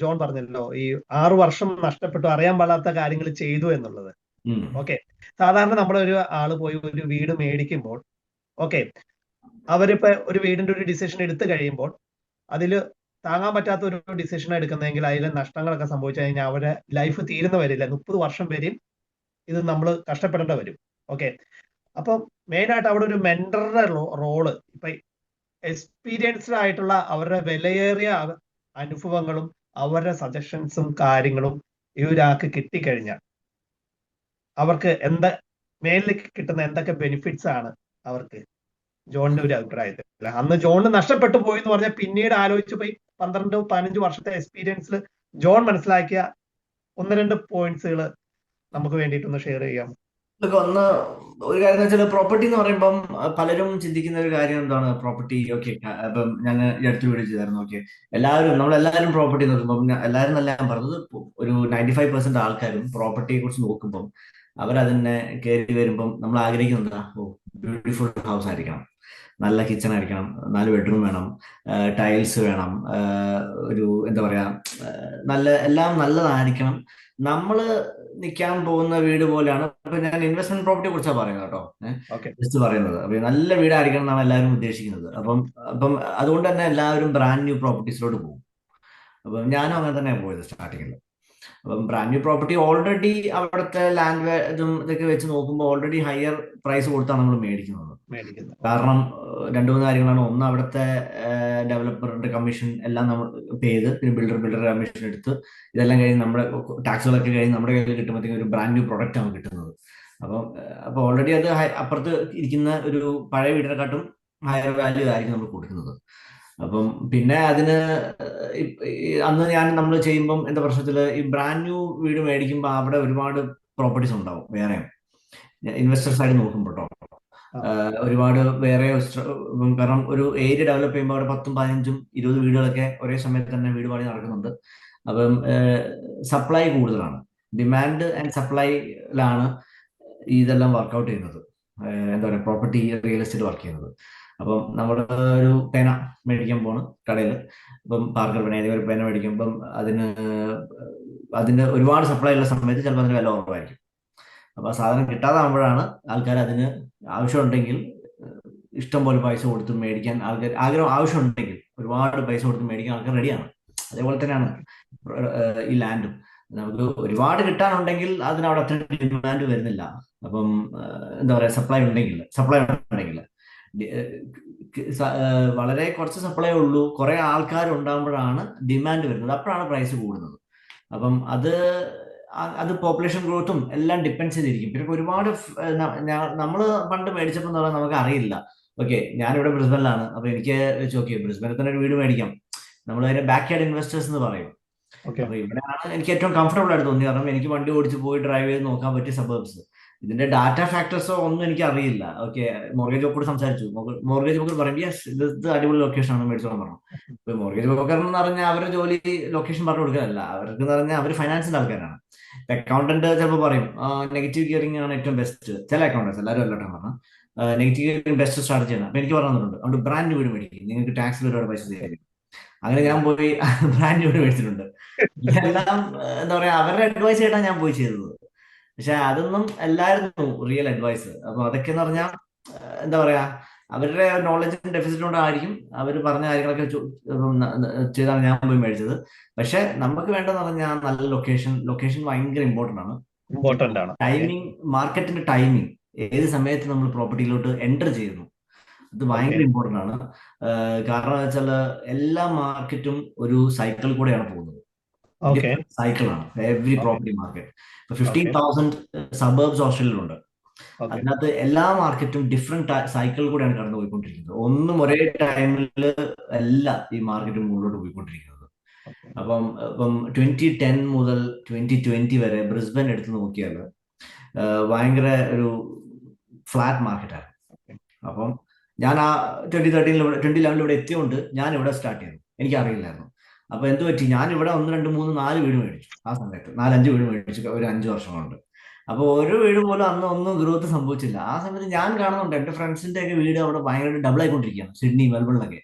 John പറഞ്ഞല്ലോ ഈ ആറു വർഷം നഷ്ടപ്പെട്ടു അറിയാൻ പാടാത്ത കാര്യങ്ങൾ ചെയ്തു എന്നുള്ളത്. ഓക്കെ. സാധാരണ നമ്മളൊരു ആൾ പോയി ഒരു വീട് മേടിക്കുമ്പോൾ ഓക്കെ അവരിപ്പോ ഒരു വീടിന്റെ ഒരു ഡിസിഷൻ എടുത്തു കഴിയുമ്പോൾ അതിൽ താങ്ങാൻ പറ്റാത്ത ഒരു ഡിസിഷൻ എടുക്കുന്നതെങ്കിൽ അതിലെ നഷ്ടങ്ങളൊക്കെ സംഭവിച്ചു കഴിഞ്ഞാൽ അവരുടെ ലൈഫ് തീരുന്ന വരില്ല മുപ്പത് വർഷം വരെയും ഇത് നമ്മൾ കഷ്ടപ്പെടേണ്ട വരും. ഓക്കെ. അപ്പം മെയിൻ ആയിട്ട് അവിടെ ഒരു മെന്ററുടെ റോൾ ഇപ്പൊ എക്സ്പീരിയൻസ്ഡ് ആയിട്ടുള്ള അവരുടെ വിലയേറിയ അനുഭവങ്ങളും അവരുടെ സജഷൻസും കാര്യങ്ങളും ഈ ഒരാൾക്ക് കിട്ടിക്കഴിഞ്ഞാൽ അവർക്ക് എന്താ മേലിലേക്ക് കിട്ടുന്ന എന്തൊക്കെ ബെനിഫിറ്റ്സ് ആണ് അവർക്ക് ജോണിന്റെ ഒരു അഭിപ്രായത്തിൽ. അന്ന് ജോണിന് നഷ്ടപ്പെട്ടു പോയി എന്ന് പറഞ്ഞാൽ പിന്നീട് ആലോചിച്ച് പോയി. പന്ത്രണ്ട് പതിനഞ്ച് വർഷത്തെ എക്സ്പീരിയൻസിൽ ജോൺ മനസ്സിലാക്കിയ ഒന്ന് രണ്ട് പോയിന്റ്സുകൾ നമുക്ക് വേണ്ടിയിട്ടൊന്ന് ഷെയർ ചെയ്യാം. ഒന്ന് ഒരു കാര്യം എന്ന് വെച്ചാൽ പ്രോപ്പർട്ടി എന്ന് പറയുമ്പം പലരും ചിന്തിക്കുന്ന ഒരു കാര്യം എന്താണ്? പ്രോപ്പർട്ടി ഓക്കെ ഇപ്പം ഞാൻ അടുത്ത് വീഡിയോ ചെയ്തായിരുന്നു ഓക്കെ എല്ലാവരും നമ്മൾ എല്ലാവരും പ്രോപ്പർട്ടി നോക്കുമ്പോൾ എല്ലാവരും നല്ല ഞാൻ പറഞ്ഞത് ഒരു നയന്റി ഫൈവ് പെർസെന്റ് ആൾക്കാരും പ്രോപ്പർട്ടിയെ കുറിച്ച് നോക്കുമ്പം അവരതിനെ കയറി വരുമ്പം നമ്മൾ ആഗ്രഹിക്കുന്നത് ഓ ബ്യൂട്ടിഫുൾ ഹൗസ് ആയിരിക്കണം. നല്ല കിച്ചൺ ആയിരിക്കണം. നാല് ബെഡ്റൂം വേണം. ടൈൽസ് വേണം. ഒരു എന്താ പറയാ നല്ല എല്ലാം നല്ലതായിരിക്കണം. നമ്മൾ നിൽക്കാൻ പോകുന്ന വീട് പോലെയാണ്. അപ്പൊ ഞാൻ ഇൻവെസ്റ്റ്മെന്റ് പ്രോപ്പർട്ടിയെ കുറിച്ചാണ് പറയുന്നത് കേട്ടോ. ജസ്റ്റ് പറയുന്നത്. അപ്പൊ നല്ല വീടായിരിക്കണം എന്നാണ് എല്ലാവരും ഉദ്ദേശിക്കുന്നത്. അപ്പം അപ്പം അതുകൊണ്ട് തന്നെ എല്ലാവരും ബ്രാൻഡ് ന്യൂ പ്രോപ്പർട്ടീസിലോട്ട് പോകും. അപ്പം ഞാനും അങ്ങനെ തന്നെയാണ് പോയത് സ്റ്റാർട്ടിങ്ങിൽ അപ്പം ബ്രാൻഡ് ന്യൂ പ്രോപ്പർട്ടി ഓൾറെഡി അവിടുത്തെ ലാൻഡ് ഇതും ഇതൊക്കെ വെച്ച് നോക്കുമ്പോൾ ഓൾറെഡി ഹയർ പ്രൈസ് കൊടുത്താണ് നമ്മൾ മേടിക്കുന്നത്. കാരണം രണ്ടു മൂന്ന് കാര്യങ്ങളാണ്. ഒന്ന് അവിടുത്തെ ഡെവലപ്പറിന്റെ കമ്മീഷൻ എല്ലാം നമ്മൾ പേ ചെയ്ത് പിന്നെ ബിൽഡർ ബിൽഡർ കമ്മീഷൻ എടുത്ത് ഇതെല്ലാം കഴിഞ്ഞ് നമ്മുടെ ടാക്സുകളൊക്കെ കഴിഞ്ഞ് നമ്മുടെ കയ്യിൽ കിട്ടുമ്പോഴത്തേക്കും ഒരു ബ്രാൻഡ് ന്യൂ പ്രൊഡക്റ്റ് ആണ് കിട്ടുന്നത്. അപ്പം അപ്പൊ ഓൾറെഡി അത് അപ്പുറത്ത് ഇരിക്കുന്ന ഒരു പഴയ വീടിനെക്കാട്ടും ഹയർ വാല്യൂ ആയിരിക്കും നമ്മൾ കൊടുക്കുന്നത്. അപ്പം പിന്നെ അതിന് അന്ന് ഞാൻ നമ്മൾ ചെയ്യുമ്പം എന്താ പ്രശ്നത്തിൽ ഈ ബ്രാൻഡ് ന്യൂ വീട് മേടിക്കുമ്പോൾ അവിടെ ഒരുപാട് പ്രോപ്പർട്ടീസ് ഉണ്ടാവും വേറെ. ഇൻവെസ്റ്റേഴ്സ് ആയിട്ട് നോക്കുമ്പോൾ കേട്ടോ ഒരുപാട് വേറെ കാരണം ഒരു ഏരിയ ഡെവലപ്പ് ചെയ്യുമ്പോൾ അവിടെ പത്തും പതിനഞ്ചും ഇരുപത് വീടുകളൊക്കെ ഒരേ സമയത്ത് തന്നെ വീട് പണി നടക്കുന്നുണ്ട്. അപ്പം സപ്ലൈ കൂടുതലാണ്. ഡിമാൻഡ് ആൻഡ് സപ്ലൈയിലാണ് ഇതെല്ലാം വർക്കൗട്ട് ചെയ്യുന്നത്. എന്താ പറയുക പ്രോപ്പർട്ടി റിയൽ എസ്റ്റേറ്റ് വർക്ക് ചെയ്യുന്നത്. അപ്പം നമ്മൾ ഒരു പേന മേടിക്കാൻ പോണ് കടയിൽ ഇപ്പം പാർക്കർ പേന ഏതെങ്കിലും ഒരു പേന മേടിക്കുമ്പം അതിന് അതിന്റെ ഒരുപാട് സപ്ലൈ ഉള്ള സമയത്ത് ചിലപ്പോൾ അതിന് വില കുറവായിരിക്കും. അപ്പൊ ആ സാധനം കിട്ടാതാകുമ്പോഴാണ് ആൾക്കാർ അതിന് ആവശ്യമുണ്ടെങ്കിൽ ഇഷ്ടം പോലെ പൈസ കൊടുത്ത് മേടിക്കാൻ ആൾക്കാർ ആഗ്രഹം ആവശ്യമുണ്ടെങ്കിൽ ഒരുപാട് പൈസ കൊടുത്ത് മേടിക്കാൻ ആൾക്കാർ റെഡിയാണ്. അതേപോലെ തന്നെയാണ് ഈ ലാൻഡും. നമുക്ക് ഒരുപാട് കിട്ടാനുണ്ടെങ്കിൽ അതിന് അവിടെ ഡിമാൻഡ് വരുന്നില്ല. അപ്പം എന്താ പറയാ സപ്ലൈ ഉണ്ടെങ്കിൽ സപ്ലൈ ഉണ്ടെങ്കിൽ വളരെ കുറച്ച് സപ്ലൈ ഉള്ളൂ. കുറെ ആൾക്കാർ ഉണ്ടാകുമ്പോഴാണ് ഡിമാൻഡ് വരുന്നത്. അപ്പോഴാണ് പ്രൈസ് കൂടുന്നത്. അപ്പം അത് അത് പോപ്പുലേഷൻ ഗ്രോത്തും എല്ലാം ഡിപ്പെൻഡ് ചെയ്തിരിക്കും. പിന്നെ ഒരുപാട് നമ്മൾ പണ്ട് മേടിച്ചപ്പോൾ എന്ന് പറഞ്ഞാൽ നമുക്ക് അറിയില്ല. ഓക്കെ ഞാനിവിടെ ബ്രിസ്ബനിലാണ്. അപ്പൊ എനിക്ക് വെച്ച് ഓക്കെ ബ്രിസ്ബനിൽ തന്നെ ഒരു വീട് മേടിക്കാം. നമ്മൾ അതിന്റെ ബാക്ക് യാർഡ് ഇൻവെസ്റ്റേഴ്സ് എന്ന് പറയും. അപ്പൊ ഇവിടെയാണ് എനിക്ക് ഏറ്റവും കംഫർട്ടബിൾ ആയിട്ട് തോന്നി കാരണം എനിക്ക് വണ്ടി ഓടിച്ച് പോയി ഡ്രൈവ് ചെയ്ത് നോക്കാൻ പറ്റിയ സബേബ്സ് ഇതിന്റെ ഡാറ്റ ഫാക്ടേഴ്സോ ഒന്നും എനിക്ക് അറിയില്ല ഓക്കെ മോർഗേജ് ബ്രോക്കർ സംസാരിച്ചു മോർഗേജ് ബ്രോക്കർ പറയും യെസ് ഇത് ഇത് അടിപൊളി ലൊക്കേഷൻ ആണ് മേടിച്ചോളം പറഞ്ഞു. ഇപ്പൊ മോർഗേജ് ബ്രോക്കർ എന്ന് പറഞ്ഞാൽ അവരുടെ ജോലി ലൊക്കേഷൻ പറഞ്ഞു കൊടുക്കാനല്ല അവർക്ക് എന്ന് പറഞ്ഞാൽ അവർ ഫൈനാൻസിന്റെ ആൾക്കാരാണ്. അക്കൗണ്ടന്റ് ചിലപ്പോൾ പറയും നെഗറ്റീവ് ഗിയറിംഗ് ആണ് ഏറ്റവും ബെസ്റ്റ് ചില അക്കൗണ്ടൻസ് എല്ലാവരും എല്ലാവരും പറഞ്ഞു നെഗറ്റീവ് ഗിയറിംഗ് ബെസ്റ്റ് സ്ട്രാറ്റജി ആണ്. അപ്പൊ എനിക്ക് പറഞ്ഞു തന്നിട്ടുണ്ട് അതുകൊണ്ട് ബ്രാൻഡ് വീട് മേടിക്കും. നിങ്ങൾക്ക് ടാക്സ് ഒരുപാട് പൈസ തരും അങ്ങനെ ഞാൻ പോയി ബ്രാൻഡ് വീട് മേടിച്ചിട്ടുണ്ട്. ഇതെല്ലാം എന്താ പറയാ അവരുടെ അഡ്വൈസ് ആയിട്ടാണ് ഞാൻ പോയി ചെയ്തത്. പക്ഷെ അതൊന്നും അല്ലായിരുന്നു റിയൽ അഡ്വൈസ് അപ്പൊ അതൊക്കെ എന്ന് പറഞ്ഞാൽ എന്താ പറയാ അവരുടെ നോളജ് ഡെഫിസിറ്റ് കൊണ്ടായിരിക്കും അവർ പറഞ്ഞ കാര്യങ്ങളൊക്കെ ചെയ്താണ് ഞാൻ പോയി മേടിച്ചത്. പക്ഷെ നമുക്ക് വേണ്ടതെന്ന് പറഞ്ഞാൽ നല്ല ലൊക്കേഷൻ ലൊക്കേഷൻ ഭയങ്കര ഇമ്പോർട്ടന്റ് ആണ്. ഇമ്പോർട്ടന്റ് ആണ്. ടൈമിംഗ് മാർക്കറ്റിന്റെ ടൈമിംഗ് ഏത് സമയത്ത് നമ്മൾ പ്രോപ്പർട്ടിയിലോട്ട് എന്റർ ചെയ്യുന്നു? അത് ഭയങ്കര ഇമ്പോർട്ടന്റ് ആണ്. കാരണം വെച്ചാൽ എല്ലാ മാർക്കറ്റും ഒരു സൈക്കിൾ കൂടെയാണ് പോകുന്നത്. സൈക്കിളാണ് എവറി പ്രോപ്പർട്ടി മാർക്കറ്റ് ഇപ്പൊ ഫിഫ്റ്റീൻ തൗസൻഡ് സബേബ്സ് ഓസ്ട്രേലിയയിലുണ്ട് അതിനകത്ത് എല്ലാ മാർക്കറ്റും ഡിഫറെന്റ് സൈക്കിൾ കൂടെയാണ് കടന്നു പോയിക്കൊണ്ടിരിക്കുന്നത് ഒന്നും ഒരേ ടൈമിൽ അല്ല ഈ മാർക്കറ്റ് മുകളിലോട്ട് പോയിക്കൊണ്ടിരിക്കുന്നത്. അപ്പം ഇപ്പം ട്വന്റി ടെൻ മുതൽ ട്വന്റി ട്വന്റി വരെ ബ്രിസ്ബൻ എടുത്ത് നോക്കിയാൽ ഭയങ്കര ഒരു ഫ്ലാറ്റ് മാർക്കറ്റാണ് അപ്പം ഞാൻ ആ ട്വന്റി തേർട്ടീനിൽ ട്വന്റി ലെവനിൽ ഇവിടെ എത്തിയോണ്ട് ഞാൻ ഇവിടെ സ്റ്റാർട്ട് ചെയ്തു. എനിക്ക് അറിയില്ലായിരുന്നു അപ്പൊ എന്ത് പറ്റി? ഞാൻ ഇവിടെ ഒന്ന് രണ്ട് മൂന്ന് നാല് വീട് മേടിച്ചു ആ സമയത്ത്. നാലഞ്ച് വീട് മേടിച്ചു ഒരു അഞ്ച് വർഷം കൊണ്ട്. അപ്പൊ ഒരു വീട് പോലും അന്ന് ഒന്നും ഗ്രോത്ത് സംഭവിച്ചില്ല. ആ സമയത്ത് ഞാൻ കാണുന്നുണ്ട് എന്റെ ഫ്രണ്ട്സിന്റെ ഒക്കെ വീട് അവിടെ ഭയങ്കര ഡബിൾ ആയിക്കൊണ്ടിരിക്കുകയാണ്. സിഡ്നി മെൽബണിലൊക്കെ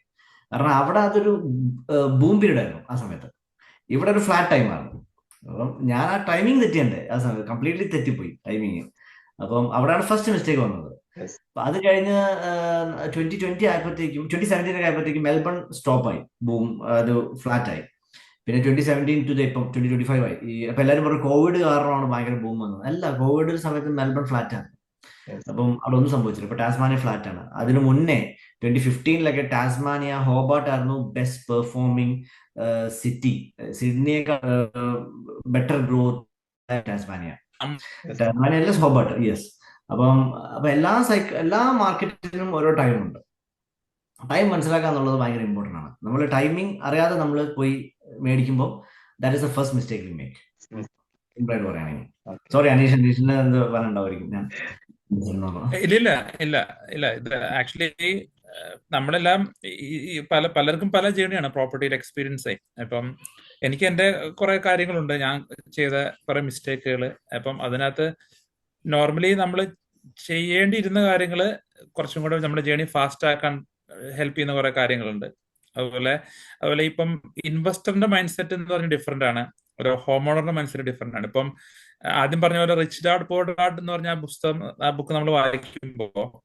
കാരണം അവിടെ അതൊരു ബൂം പീരീഡ് ആയിരുന്നു ആ സമയത്ത്. ഇവിടെ ഒരു ഫ്ലാറ്റ് ടൈം ടൈമാണ് അപ്പം ഞാൻ ആ ടൈമിംഗ് തെറ്റിയണ്ടേ? ആ സമയത്ത്. കംപ്ലീറ്റ്ലി തെറ്റിപ്പോയി ടൈമിങ് അപ്പം അവിടെയാണ് ഫസ്റ്റ് മിസ്റ്റേക്ക് വന്നത്. അപ്പൊ അത് കഴിഞ്ഞ് ട്വന്റി ട്വന്റി ആയപ്പോഴത്തേക്കും ട്വന്റി സെവന്റീൻ ഒക്കെ ആയപ്പോഴത്തേക്കും മെൽബൺ സ്റ്റോപ്പ് ആയി ബൂം അത് ഫ്ലാറ്റ് ആയി പിന്നെ ട്വന്റി സെവന്റീൻ ടു ഇപ്പം ട്വന്റി ട്വന്റി ഫൈവ് ആയി. അപ്പൊ എല്ലാവരും പറഞ്ഞു കോവിഡ് കാരണമാണ് ഭയങ്കര ബൂം വന്നത്. അല്ല കോവിഡ് സമയത്ത് മെൽബൺ ഫ്ലാറ്റ് ആണ്. അപ്പം അവിടെ ഒന്നും സംഭവിച്ചില്ല. ഇപ്പൊ ടാസ്മാനിയ ഫ്ലാറ്റ് ആണ് അതിനു മുന്നേ ട്വന്റി ഫിഫ്റ്റീനിലൊക്കെ ടാസ്മാനിയ ഹോബാർട്ട് ആയിരുന്നു ബെസ്റ്റ് പെർഫോമിംഗ് സിറ്റി. സിഡ്നിയേക്കാൾ ബെറ്റർ ഗ്രോത്ത് ടാസ്മാനിയ. ടാസ്മാനിയ അല്ല ഹോബാർട്ട്. യെസ് അപ്പം അപ്പൊ എല്ലാ സൈക്ക് എല്ലാ മാർക്കറ്റിനും ഓരോ ടൈം ഉണ്ട്. ടൈം മനസ്സിലാക്കുക എന്നുള്ളത് ഭയങ്കര ഇമ്പോർട്ടന്റ് ആണ്. നമ്മൾ ടൈമിംഗ് അറിയാതെ നമ്മൾ പോയി മേടിക്കുമ്പോൾ that is the first mistake we make. സിമ്പിളായിട്ട് പറയുകയാണെങ്കിൽ. സോറി അനീഷ് അനീഷിന് എന്ത് പറയാനുണ്ടാവുമായിരിക്കും ഞാൻ ഇല്ല ഇല്ല ഇല്ല ഇല്ല. ഇത് ആക്ച്വലി നമ്മളെല്ലാം ഈ- പല പലർക്കും പല ജേണിയാണ് പ്രോപ്പർട്ടിയുടെ എക്സ്പീരിയൻസ് അപ്പം എനിക്ക് എന്റെ കുറെ കാര്യങ്ങളുണ്ട്. ഞാൻ ചെയ്ത കുറെ മിസ്റ്റേക്കുകൾ അപ്പം അതിനകത്ത് നോർമലി നമ്മൾ ചെയ്യേണ്ടിയിരുന്ന കാര്യങ്ങൾ കുറച്ചും കൂടെ നമ്മുടെ ജേണി ഫാസ്റ്റ് ആക്കാൻ ഹെൽപ്പ് ചെയ്യുന്ന കുറെ കാര്യങ്ങളുണ്ട്. അതുപോലെ അതുപോലെ ഇപ്പം ഇൻവെസ്റ്ററിന്റെ മൈൻഡ് സെറ്റ് എന്ന് പറഞ്ഞാൽ ഡിഫറെന്റ് ആണ്. ഒരു ഹോം ഓണറിന്റെ മൈൻഡ് സെറ്റ് ഡിഫറെന്റ് ആണ്. ഇപ്പം ആദ്യം പറഞ്ഞ പോലെ റിച്ച് ഡാഡ് പോർ ഡാഡ് എന്ന് പറഞ്ഞ ആ പുസ്തകം ആ ബുക്ക് നമ്മൾ വായിക്കുമ്പോ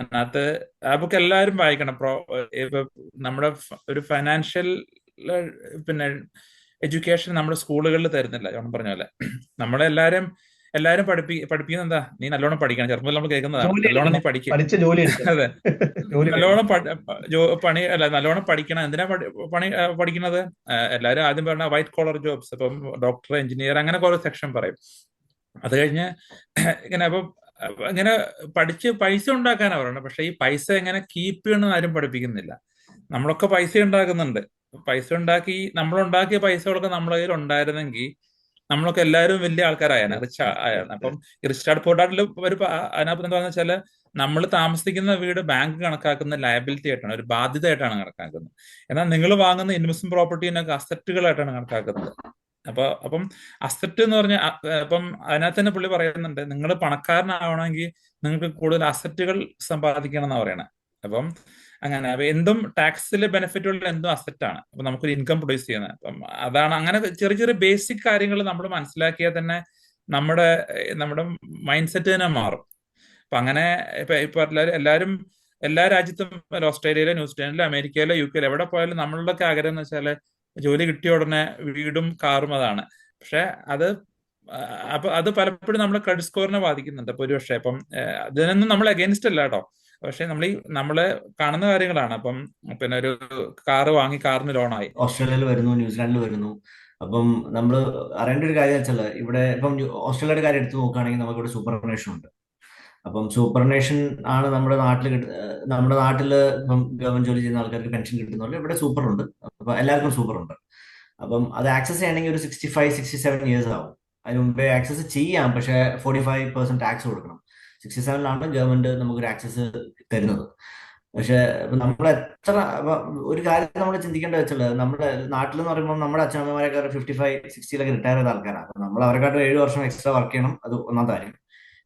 അതിനകത്ത് ആ ബുക്ക് എല്ലാവരും വായിക്കണം. പ്രോ നമ്മുടെ ഒരു ഫൈനാൻഷ്യൽ പിന്നെ എഡ്യൂക്കേഷൻ നമ്മുടെ സ്കൂളുകളിൽ തരുന്നില്ല. ഞാൻ പറഞ്ഞ പോലെ. നമ്മളെല്ലാരും എല്ലാരും പഠിപ്പി പഠിപ്പിക്കുന്ന എന്താ? നീ നല്ലോണം പഠിക്കണം. ചെറുപ്പം നമ്മൾ കേൾക്കുന്നതാണ് നല്ലോണം നീ പഠിക്കും. അതെ. നല്ലോണം പണി അല്ല നല്ലോണം പഠിക്കണം. എന്തിനാ പണി പഠിക്കണത് പഠിക്കുന്നത്? എല്ലാരും ആദ്യം പറഞ്ഞ വൈറ്റ് കോളർ ജോബ്സ് ഇപ്പം ഡോക്ടർ എഞ്ചിനീയർ അങ്ങനെ കുറെ സെക്ഷൻ പറയും. അത് കഴിഞ്ഞ് ഇങ്ങനെ അപ്പം ഇങ്ങനെ പഠിച്ച് പൈസ ഉണ്ടാക്കാനാ പറയുന്നത്. പക്ഷെ ഈ പൈസ എങ്ങനെ കീപ്പ് ചെയ്യണമെന്ന് ആരും പഠിപ്പിക്കുന്നില്ല. നമ്മളൊക്കെ പൈസ ഉണ്ടാക്കുന്നുണ്ട്. പൈസ ഉണ്ടാക്കി നമ്മളുണ്ടാക്കിയ പൈസകളൊക്കെ നമ്മുടെ കയ്യിൽ ഉണ്ടായിരുന്നെങ്കിൽ നമ്മളൊക്കെ എല്ലാവരും വലിയ ആൾക്കാരായാണ് റിച്ച് ആയാണ്. അപ്പം റിച്ചാർഡ് പോർട്ടാട്ടിൽ ഒരു അതിനകത്ത് എന്താണെന്ന് വെച്ചാൽ നമ്മൾ താമസിക്കുന്ന വീട് ബാങ്ക് കണക്കാക്കുന്ന ലയബിലിറ്റി ആയിട്ടാണ് ഒരു ബാധ്യതയായിട്ടാണ് കണക്കാക്കുന്നത്. എന്നാൽ നിങ്ങൾ വാങ്ങുന്ന ഇൻവെസ്റ്റ്മെന്റ് പ്രോപ്പർട്ടിനൊക്കെ അസറ്റുകളായിട്ടാണ് കണക്കാക്കുന്നത്. അപ്പൊ അപ്പം അസറ്റ് എന്ന് പറഞ്ഞ അപ്പം അതിനകത്ത് തന്നെ പുള്ളി പറയുന്നുണ്ട് നിങ്ങൾ പണക്കാരനാവണമെങ്കിൽ നിങ്ങൾക്ക് കൂടുതൽ അസറ്റുകൾ സമ്പാദിക്കണം എന്നാണ് പറയണേ. അപ്പം അങ്ങനെ. അപ്പൊ എന്തും ടാക്സിലെ ബെനിഫിറ്റ് ഉള്ള എന്തും അസറ്റ് ആണ്. അപ്പൊ നമുക്കൊരു ഇൻകം പ്രൊഡ്യൂസ് ചെയ്യുന്നത് അപ്പം അതാണ് അങ്ങനെ ചെറിയ ചെറിയ ബേസിക് കാര്യങ്ങൾ നമ്മൾ മനസ്സിലാക്കിയാൽ തന്നെ നമ്മുടെ നമ്മുടെ മൈൻഡ് സെറ്റ് തന്നെ മാറും. അപ്പൊ അങ്ങനെ ഇപ്പൊ ഇപ്പൊ എല്ലാവരും എല്ലാവരും എല്ലാ രാജ്യത്തും ഓസ്ട്രേലിയയിലോ ന്യൂസിലാൻഡിലോ അമേരിക്കയിലോ യു കെയിലോ എവിടെ പോയാലും നമ്മളുടെ ആഗ്രഹം എന്ന് വെച്ചാൽ ജോലി കിട്ടിയ ഉടനെ വീടും കാറും അതാണ്. പക്ഷെ അത് അപ്പൊ അത് പലപ്പോഴും നമ്മുടെ ക്രെഡിറ്റ് സ്കോറിനെ ബാധിക്കുന്നുണ്ട്. അപ്പൊ ഒരു പക്ഷേ ഇപ്പം ഏഹ്, അതിനൊന്നും നമ്മൾ അഗേൻസ്റ്റ് അല്ല കേട്ടോ. പക്ഷെ നമ്മൾ ഈ നമ്മൾ കാണുന്ന കാര്യങ്ങളാണ്. അപ്പം പിന്നെ ഒരു കാറ് വാങ്ങി കാറിന് ലോണായി. ഓസ്ട്രേലിയയിൽ വരുന്നു ന്യൂസിലാൻഡിൽ വരുന്നു. അപ്പം നമ്മൾ അറിയേണ്ട ഒരു കാര്യം വെച്ചാൽ ഇവിടെ ഇപ്പം ഓസ്ട്രേലിയയുടെ കാര്യം എടുത്ത് നോക്കുകയാണെങ്കിൽ നമുക്ക് ഇവിടെ സൂപ്പർ നേഷൻ ഉണ്ട്. അപ്പം സൂപ്പർ നേഷൻ ആണ് നമ്മുടെ നാട്ടിൽ നമ്മുടെ നാട്ടിൽ ഇപ്പം ഗവൺമെന്റ് ജോലി ചെയ്യുന്ന ആൾക്കാർക്ക് പെൻഷൻ കിട്ടുന്നുണ്ട് ഇവിടെ സൂപ്പർ ഉണ്ട് അപ്പം എല്ലാവർക്കും സൂപ്പർ ഉണ്ട് അപ്പം അത് ആക്സസ് ചെയ്യണമെങ്കിൽ ഒരു sixty five sixty seven years ആവും. അതിന് മുമ്പേ ആക്സസ് ചെയ്യാം പക്ഷേ ഫോർട്ടി ഫൈവ് പെർസെന്റ് ടാക്സ് കൊടുക്കണം. സിക്സ്റ്റി സെവനിലാണ് ഗവൺമെന്റ് നമുക്കൊരു ആക്സസ് തരുന്നത്. പക്ഷെ നമ്മൾ എത്ര ഒരു കാര്യം നമ്മൾ ചിന്തിക്കേണ്ട വെച്ചുള്ളത് നമ്മുടെ നാട്ടിൽ എന്ന് പറയുമ്പോൾ നമ്മുടെ അച്ഛനമ്മമാരൊക്കെ ഫിഫ്റ്റി ഫൈവ് സിക്സ്റ്റിയിലൊക്കെ റിട്ടയർ ചെയ്ത ആൾക്കാരാണ്. അപ്പൊ നമ്മൾ അവരെക്കാട്ടും ഏഴ് വർഷം എക്സ്ട്രാ വർക്ക് ചെയ്യണം. അത് ഒന്നാം കാര്യം.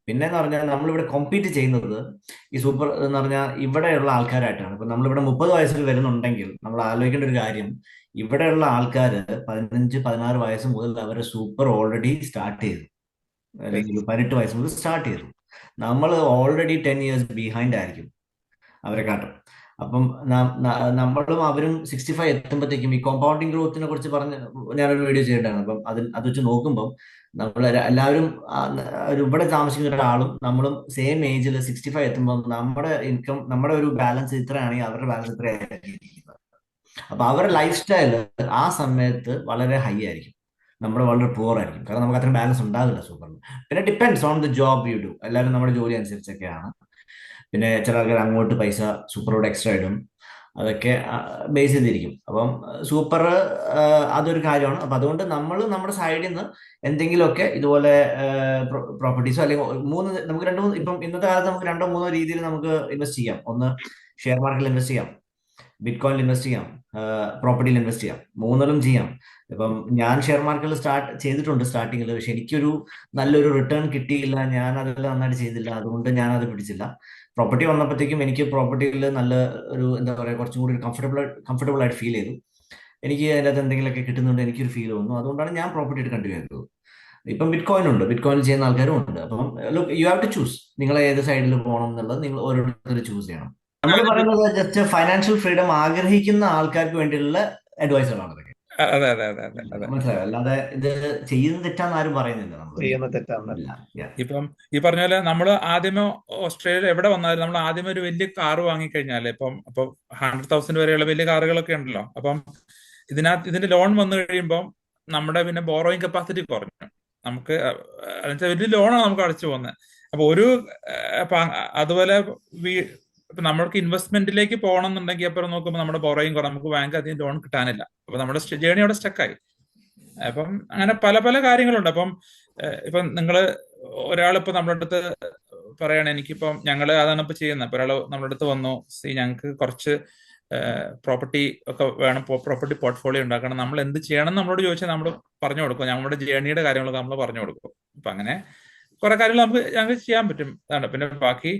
പിന്നെ എന്ന് പറഞ്ഞാൽ നമ്മളിവിടെ കോമ്പീറ്റ് ചെയ്യുന്നത് ഈ സൂപ്പർ എന്ന് പറഞ്ഞാൽ ഇവിടെയുള്ള ആൾക്കാരായിട്ടാണ്. ഇപ്പൊ നമ്മളിവിടെ മുപ്പത് വയസ്സിൽ വരുന്നുണ്ടെങ്കിൽ നമ്മൾ ആലോചിക്കേണ്ട ഒരു കാര്യം ഇവിടെയുള്ള ആൾക്കാർ പതിനഞ്ച് പതിനാറ് വയസ്സ് മുതൽ അവരെ സൂപ്പർ ഓൾറെഡി സ്റ്റാർട്ട് ചെയ്തു. അല്ലെങ്കിൽ പതിനെട്ട് വയസ്സ് മുതൽ സ്റ്റാർട്ട് ചെയ്തു. നമ്മൾ ഓൾറെഡി ടെൻ ഇയേഴ്സ് ബിഹൈൻഡ് ആയിരിക്കും അവരെ കാട്ടും. അപ്പം നമ്മളും അവരും സിക്സ്റ്റി ഫൈവ് എത്തുമ്പോഴത്തേക്കും ഈ കോമ്പൗണ്ടിങ് ഗ്രോത്തിനെ കുറിച്ച് പറഞ്ഞ് ഞാനൊരു വീഡിയോ ചെയ്തിട്ടാണ്. അപ്പം അത് അത് വെച്ച് നോക്കുമ്പം നമ്മൾ എല്ലാവരും ഇവിടെ താമസിക്കുന്ന ഒരാളും നമ്മളും സെയിം ഏജിൽ സിക്സ്റ്റി ഫൈവ് എത്തുമ്പോൾ നമ്മുടെ ഇൻകം നമ്മുടെ ഒരു ബാലൻസ് ഇത്രയാണെങ്കിൽ അവരുടെ ബാലൻസ് ഇത്രയായിരിക്കും അപ്പൊ അവരുടെ ലൈഫ് സ്റ്റൈൽ ആ സമയത്ത് വളരെ ഹൈ ആയിരിക്കും. നമ്മുടെ വളരെ പുവർ ആയിരിക്കും. കാരണം നമുക്ക് അത്രയും ബാലൻസ് ഉണ്ടാവില്ല സൂപ്പറിന് പിന്നെ depends on the job you do എല്ലാവരും നമ്മുടെ ജോലി അനുസരിച്ചൊക്കെയാണ്. പിന്നെ ചില ആൾക്കാർ അങ്ങോട്ട് പൈസ സൂപ്പറോട് എക്സ്ട്രാ ഇടും. അതൊക്കെ ബേസ് ചെയ്തിരിക്കും. അപ്പം സൂപ്പർ അതൊരു കാര്യമാണ്. അപ്പം അതുകൊണ്ട് നമ്മൾ നമ്മുടെ സൈഡിൽ നിന്ന് എന്തെങ്കിലുമൊക്കെ ഇതുപോലെ പ്രോപ്പർട്ടീസോ അല്ലെങ്കിൽ മൂന്ന് നമുക്ക് രണ്ട് മൂന്ന് ഇപ്പം ഇന്നത്തെ കാലത്ത് നമുക്ക് രണ്ടോ മൂന്നോ രീതിയിൽ നമുക്ക് ഇൻവെസ്റ്റ് ചെയ്യാം. ഒന്ന് ഷെയർ മാർക്കറ്റിൽ ഇൻവെസ്റ്റ് ചെയ്യാം. ബിറ്റ് കോയിനിൽ ഇൻവെസ്റ്റ് ചെയ്യാം പ്രോപ്പർട്ടിയിൽ ഇൻവെസ്റ്റ് ചെയ്യാം. മൂന്നിലും ചെയ്യാം. ഇപ്പം ഞാൻ ഷെയർ മാർക്കറ്റിൽ സ്റ്റാർട്ട് ചെയ്തിട്ടുണ്ട് സ്റ്റാർട്ടിങ്ങിൽ പക്ഷെ എനിക്കൊരു നല്ലൊരു റിട്ടേൺ കിട്ടിയില്ല. ഞാൻ അതിൽ നന്നായിട്ട് ചെയ്തില്ല. അതുകൊണ്ട് ഞാൻ അത് പിടിച്ചില്ല. പ്രോപ്പർട്ടി വന്നപ്പോഴത്തേക്കും എനിക്ക് പ്രോപ്പർട്ടിയിൽ നല്ല ഒരു എന്താ പറയുക കുറച്ചും കൂടി കംഫർട്ടബിൾ കംഫർട്ടബിൾ ആയിട്ട് ഫീൽ ചെയ്തു. എനിക്ക് അതിന്റെ അകത്ത് എന്തെങ്കിലുമൊക്കെ കിട്ടുന്നുണ്ട് എനിക്കൊരു ഫീൽ തോന്നുന്നു അതുകൊണ്ടാണ് ഞാൻ പ്രോപ്പർട്ടി ആയിട്ട് കണ്ടിന്യൂ ചെയ്തത് ഇപ്പം ബിറ്റ് കോയിൻ ഉണ്ട്. ബിറ്റ് കോയിൻ ചെയ്യുന്ന ആൾക്കാരും ഉണ്ട്. അപ്പം യു ഹാവ് ടു ചൂസ് നിങ്ങൾ ഏത് സൈഡിൽ പോകണം എന്നുള്ളത് നിങ്ങൾ ഓരോരുത്തർ ചൂസ് ചെയ്യണം. നമ്മൾ പറയുന്നത് ജസ്റ്റ് ഫൈനാൻഷ്യൽ ഫ്രീഡം ആഗ്രഹിക്കുന്ന ആൾക്കാർക്ക് വേണ്ടിയുള്ള അഡ്വൈസുകളാണ് ഇതൊക്കെ അതെ അതെ അതെ അതെ അതെ. മനസ്സിലായോ? അല്ലാതെ ഇത് ചെയ്യുന്ന തെറ്റാന്ന് ആരും പറയുന്നില്ല ചെയ്യുന്ന. ഇപ്പം ഈ പറഞ്ഞ പോലെ നമ്മൾ ആദ്യമേ ഓസ്ട്രേലിയ എവിടെ വന്നാലും നമ്മൾ ആദ്യമേ ഒരു വലിയ കാർ വാങ്ങിക്കഴിഞ്ഞാൽ ഇപ്പം അപ്പൊ ഹൺഡ്രഡ് തൗസൻഡ് വരെയുള്ള വലിയ കാറുകളൊക്കെ ഉണ്ടല്ലോ. അപ്പം ഇതിനകത്ത് ഇതിന്റെ ലോൺ വന്നു കഴിയുമ്പോൾ നമ്മുടെ പിന്നെ ബോറോയിങ് കപ്പാസിറ്റി കുറഞ്ഞു. നമുക്ക് വലിയ ലോണാണ് നമുക്ക് അടച്ചു പോകുന്നത്. അപ്പൊ ഒരു അതുപോലെ വീ- ഇപ്പൊ നമ്മൾക്ക് ഇൻവെസ്റ്റ്മെന്റിലേക്ക് പോകണം എന്നുണ്ടെങ്കിൽ അപ്പുറം നോക്കുമ്പോൾ നമ്മുടെ ബോറോയിങ് കുറവ് നമുക്ക് ബാങ്ക് അധികം ലോൺ കിട്ടാനില്ല. അപ്പൊ നമ്മുടെ ജേണി അവിടെ സ്റ്റക്കായി അപ്പം അങ്ങനെ പല പല കാര്യങ്ങളുണ്ട്. അപ്പം ഇപ്പം നിങ്ങൾ ഒരാളിപ്പോ നമ്മുടെ അടുത്ത് പറയണ എനിക്കിപ്പം ഞങ്ങൾ അതാണ് ഇപ്പൊ ചെയ്യുന്നത്. അപ്പൊ ഒരാൾ നമ്മുടെ അടുത്ത് വന്നു സി ഞങ്ങൾക്ക് കുറച്ച് പ്രോപ്പർട്ടി ഒക്കെ വേണം പ്രോപ്പർട്ടി പോർട്ട്ഫോളിയോ ഉണ്ടാക്കണം. നമ്മൾ എന്ത് ചെയ്യണം നമ്മളോട് ചോദിച്ചാൽ നമ്മൾ പറഞ്ഞു കൊടുക്കും. നമ്മുടെ ജേണിയുടെ കാര്യങ്ങളൊക്കെ നമ്മൾ പറഞ്ഞു കൊടുക്കും. അപ്പൊ അങ്ങനെ കുറെ കാര്യങ്ങൾ നമുക്ക് ഞങ്ങൾക്ക് ചെയ്യാൻ പറ്റും. അതാണ്. പിന്നെ ബാക്കി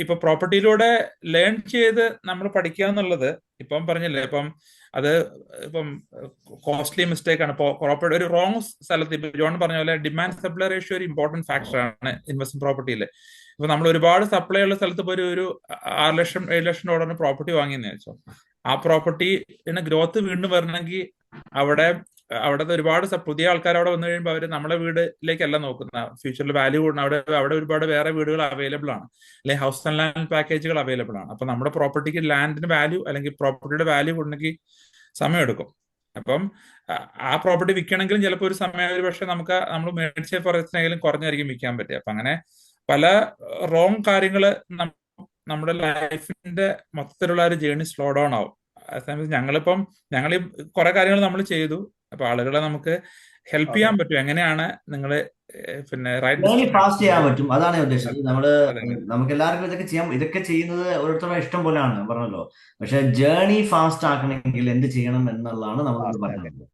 ഇപ്പൊ പ്രോപ്പർട്ടിയിലൂടെ ലേൺ ചെയ്ത് നമ്മൾ പഠിക്കുക എന്നുള്ളത് ഇപ്പം പറഞ്ഞില്ലേ ഇപ്പം അത് ഇപ്പം കോസ്റ്റ്ലി മിസ്റ്റേക്ക് ആണ്. ഇപ്പോൾ പ്രോപ്പർട്ടി ഒരു റോങ് സ്ഥലത്ത് ഇപ്പൊ ജോൺ പറഞ്ഞ പോലെ ഡിമാൻഡ് സപ്ലൈ റേഷ്യോ ഒരു ഇമ്പോർട്ടന്റ് ഫാക്ടർ ആണ് ഇൻവെസ്റ്റ്മെന്റ് പ്രോപ്പർട്ടിയിൽ ഇപ്പൊ നമ്മൾ ഒരുപാട് സപ്ലൈ ഉള്ള സ്ഥലത്ത് പോയി ഒരു ആറ് ലക്ഷം ഏഴ് ലക്ഷം ഡോളറിന് പ്രോപ്പർട്ടി വാങ്ങിയെന്ന് വെച്ചോ ആ പ്രോപ്പർട്ടിന് ഗ്രോത്ത് വീണ്ടും വരണമെങ്കിൽ അവിടെ അവിടുത്തെ ഒരുപാട് പുതിയ ആൾക്കാർ അവിടെ വന്നു കഴിയുമ്പോൾ അവർ നമ്മുടെ വീടിലേക്കല്ല നോക്കുന്ന ഫ്യൂച്ചറിൽ വാല്യൂ കൂടുന്ന അവിടെ അവിടെ ഒരുപാട് വേറെ വീടുകൾ അവൈലബിൾ ആണ്. അല്ലെങ്കിൽ ഹൗസ് ആൻഡ് ലാൻഡ് പാക്കേജുകൾ അവൈലബിൾ ആണ്. അപ്പൊ നമ്മുടെ പ്രോപ്പർട്ടിക്ക് ലാൻഡിന് വാല്യൂ അല്ലെങ്കിൽ പ്രോപ്പർട്ടിയുടെ വാല്യൂ കൂടണമെങ്കിൽ സമയമെടുക്കും അപ്പം ആ- പ്രോപ്പർട്ടി വിൽക്കണമെങ്കിലും ചിലപ്പോൾ ഒരു സമയം ഒരു പക്ഷേ നമുക്ക് നമ്മൾ മേടിച്ച കുറച്ചിനെങ്കിലും കുറഞ്ഞായിരിക്കും വിൽക്കാൻ പറ്റുക. അപ്പൊ അങ്ങനെ പല റോങ് കാര്യങ്ങൾ നമ്മുടെ ലൈഫിന്റെ മൊത്തത്തിലുള്ള ഒരു ജേണി സ്ലോ ഡൗൺ ആവും. അതേസമയത്ത് ഞങ്ങളിപ്പം ഞങ്ങൾ കുറെ കാര്യങ്ങൾ നമ്മൾ ചെയ്തു. അപ്പൊ ആളുകളെ നമുക്ക് ഹെൽപ്പ് ചെയ്യാൻ പറ്റും. എങ്ങനെയാണ് നിങ്ങൾ പിന്നെ റൈറ്റ് ഫാസ്റ്റ് ചെയ്യാൻ പറ്റും. അതാണ് ഉദ്ദേശം നമ്മൾ. നമുക്ക് എല്ലാവർക്കും ഇതൊക്കെ ചെയ്യാം ഇതൊക്കെ ചെയ്യുന്നത് ഓരോരുത്തരുടെ ഇഷ്ടം പോലെയാണ്. പറഞ്ഞല്ലോ. പക്ഷെ ജേണി ഫാസ്റ്റ് ആക്കണമെങ്കിൽ എന്ത് ചെയ്യണം എന്നുള്ളതാണ് നമ്മൾ പറയുന്നത്